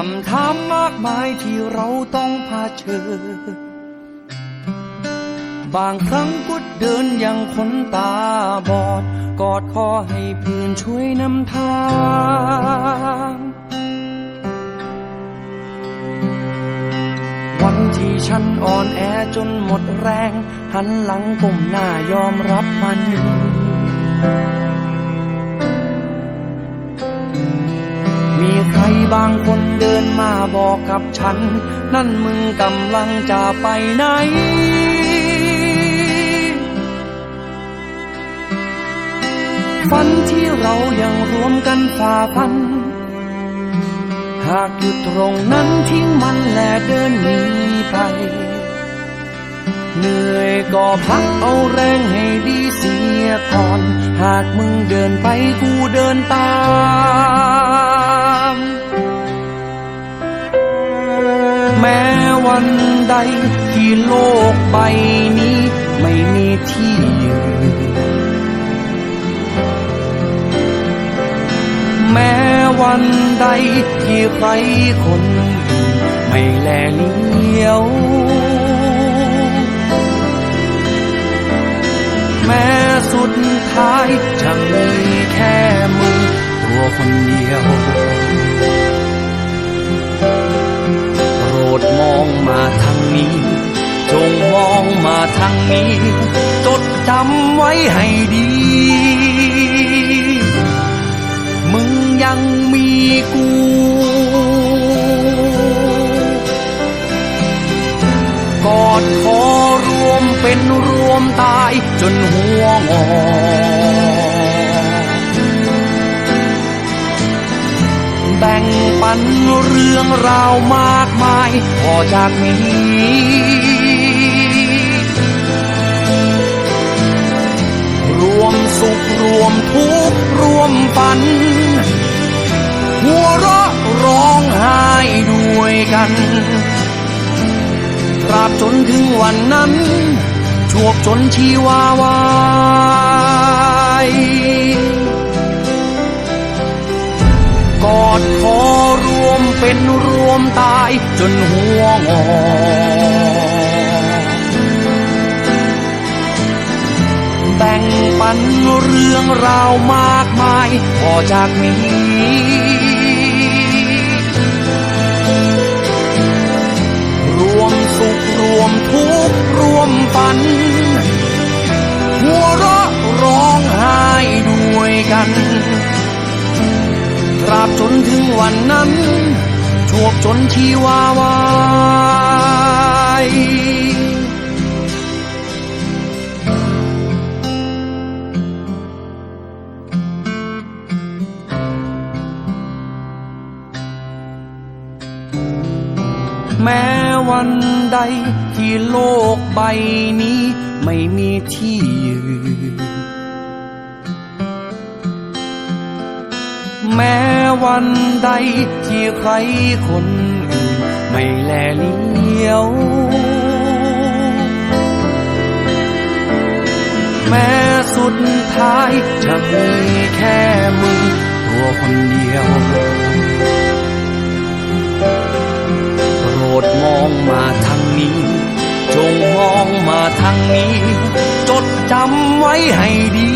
คำถามมากมายที่เราต้องเผชิญบางครั้งก็เดินอย่างคนตาบอด กอดคอให้เพื่อนช่วยนำทาง วันที่ฉันอ่อนแอจนหมดแรง หันหลังก้มหน้ายอมรับมันมีใครบางคนเดิน มาบอกกับฉัน นั่นมึงกำลังจะไปไหน ฝันที่เรายังรวมกันฝ่าฟัน หากอยู่ตรงนั้นทิ้งมันและเดินหนีไปเหนื่อยก็พักเอาแรงให้ดีเสียก่อน หากมึงเดินไปกูเดินตาม วันใด ที่โลกใบนี้ ไม่มีที่ยืนแม้วันใด ที่ใครคนอื่นไม่แลเลี้ยว แม้สุดท้ายจะมีแค่มึงตัวคนเดียว ดมองมาทางนี้ จงมองมาทางนี้ จดจำไว้ให้ดี มึงยังมีกูกอดคอรวมเป็นรวมตายจนหัวงอ บ่งปันเรื่องราวมากมายพอจากนี้ รวมสุขรวมทุกข์รวมฝัน หัวเราะร้องไห้ด้วยกันตราบจนถึงวันนั้น ชวบจนชีวาวาย เป็นรวมตายจนหัวงอแบ่งปันเรื่องราวมากมายพอจากนี้รวมสุขรวมทุกข์รวมฝัน หัวเราะร้องไห้ด้วยกันตราบจนถึงวันนั้น ชวบจนชีวาวายแม้วันใดที่โลกใบนี้ไม่มีที่ยืน แม้วันใดที่ใครคนอื่น ไม่แลเลี้ยว แม้สุดท้ายจะมีแค่มึงตัวคนเดียวโปรดมองมาทางนี้ จงมองมาทางนี้ จดจำไว้ให้ดี